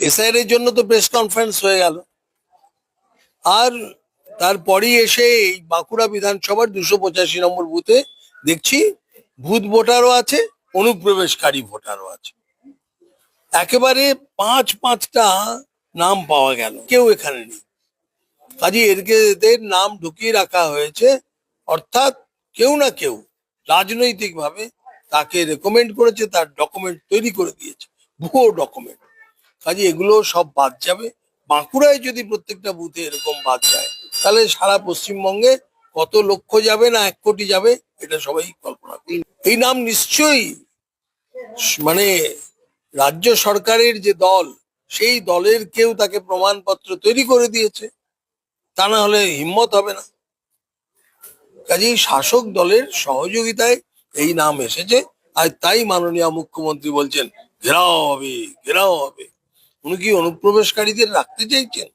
SIR এর জন্য তো প্রেস কনফারেন্স হয়ে গেল। আর তারপরেই এসে এই বাঁকুড়া বিধানসভার দুশো পঁচাশি নম্বর বুথে দেখছি ভূত ভোটারও আছে, অনুপ্রবেশকারী ভোটারও আছে। একেবারে পাঁচ পাঁচটা নাম পাওয়া গেল, কেউ এখানে নেই। কাজে এরকে এদের নাম ঢুকিয়ে রাখা হয়েছে, অর্থাৎ কেউ না কেউ রাজনৈতিকভাবে তাকে রেকমেন্ড করেছে, তার ডকুমেন্ট তৈরি করে দিয়েছে, ভুয়ো ডকুমেন্ট কাজে এগুলো সব বাদ যাবে। বাঁকুড়ায় যদি প্রত্যেকটা বুথে এরকম বাদ যায়, তাহলে সারা পশ্চিমবঙ্গে কত লক্ষ যাবে না এক কোটি যাবে, এটা সবাই কল্পনা করুন এই নাম নিশ্চয়ই মানে রাজ্য সরকারের যে দল, সেই দলের কেউ তাকে প্রমাণপত্র তৈরি করে দিয়েছে, তা না হলে হিম্মত হবে না। কাজেই শাসক দলের সহযোগিতায় এই নাম এসেছে, আর তাই মাননীয় মুখ্যমন্ত্রী বলছেন, ঘেরাও হবে ঘেরাও হবে। উনি কি অনুপ্রবেশকারীদের রাখতে চাইছেন?